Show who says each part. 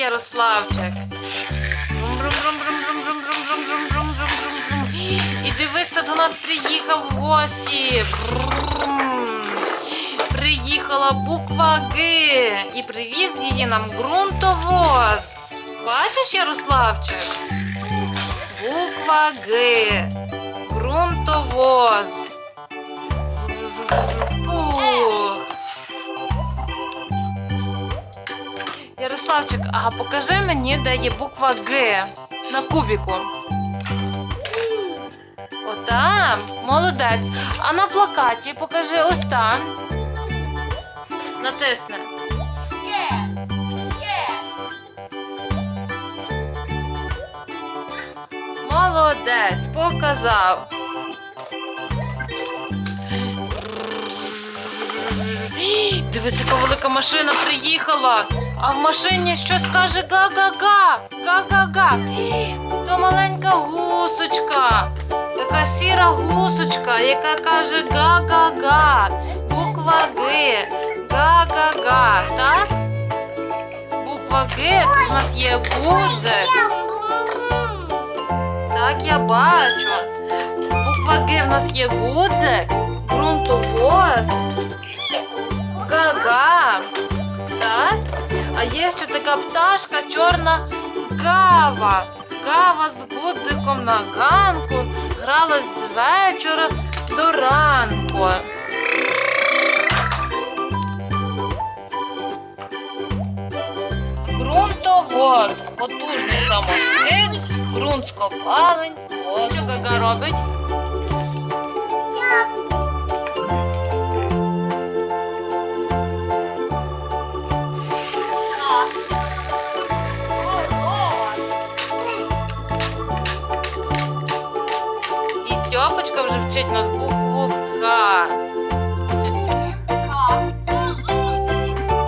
Speaker 1: Ярославчик. І дивись, та до нас приїхав в гості. Приїхала буква Г. І привіз її нам ґрунтовоз. Бачиш, Ярославчик? Буква Г. Ґрунтовоз. Пу. Ярославчик, а покажи мені, де є буква Г на кубіку. Отам. Молодець. А на плакаті покажи ось там. Натисни. Молодець, показав. Дивись, яка велика машина приїхала. А в машині що скаже га-га-га. Га-га-га. То маленька гусочка. Така сіра гусочка, яка каже га-га-га. Буква Г. Га-га-га. Так? Буква Г. Тут у нас є гудзик. Так, я бачу. Буква Г в нас є гудзик, ґрунтовоз, гага. Так? А є ще така пташка чорна гава. Гава з гудзиком на ганку гралась з вечора до ранку. Ґрунтовоз. Потужний самоскид, ґрунт з. Що гага робить? Навчить нас букву